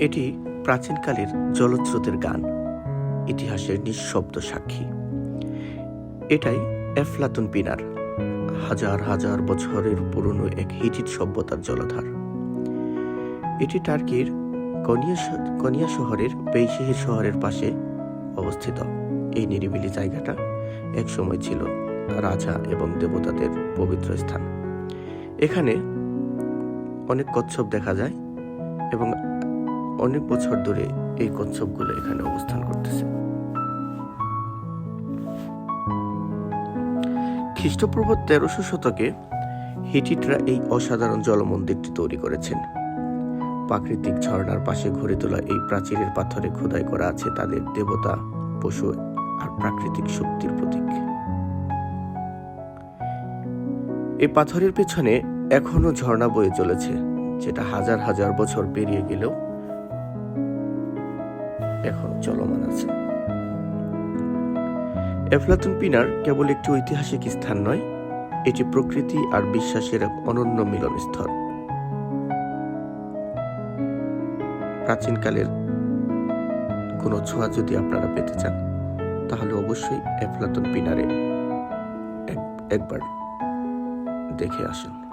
এটি প্রাচীনকালের জলস্রোতের গান, ইতিহাসের নিঃশব্দ সাক্ষী। এটাই এফলাতুন পিনার, হাজার হাজার বছরের পুরনো এক হিটিট সভ্যতার জলধার। এটি টার্কির কনিয়া শহরের বেইশিহির শহরের পাশে অবস্থিত। এই নিরিবিলি জায়গাটা একসময় ছিল রাজা এবং দেবতাদের পবিত্র স্থান। এখানে অনেক কচ্ছপ দেখা যায় এবং অনেক বছর ধরে এই কচ্ছপগুলো এখানে অবস্থান করতেছে। খ্রিস্টপূর্ব তেরোশো শতকে হিটিটরা এই অসাধারণ জলমন্দিরটি তৈরি করেছেন। প্রাকৃতিক ঝর্ণার পাশে ঘুরে তোলা এই প্রাচীরের পাথরে খোদাই করা আছে তাদের দেবতা, পশু আর প্রাকৃতিক শক্তির প্রতীক। এই পাথরের পেছনে এখনও ঝর্ণা বয়ে চলেছে, যেটা হাজার হাজার বছর পেরিয়ে গেলেও এখন চলমান আছে। এফলাতুন পিনার কেবল একটি ঐতিহাসিক স্থান নয়, এটি প্রকৃতি আর বিশ্বাসের এক অনন্য মিলনস্থল। প্রাচীনকালের কোনো ছোঁয়া যদি আপনারা পেতে চান, তাহলে অবশ্যই এফলাতুন পিনারে একবার দেখে আসুন।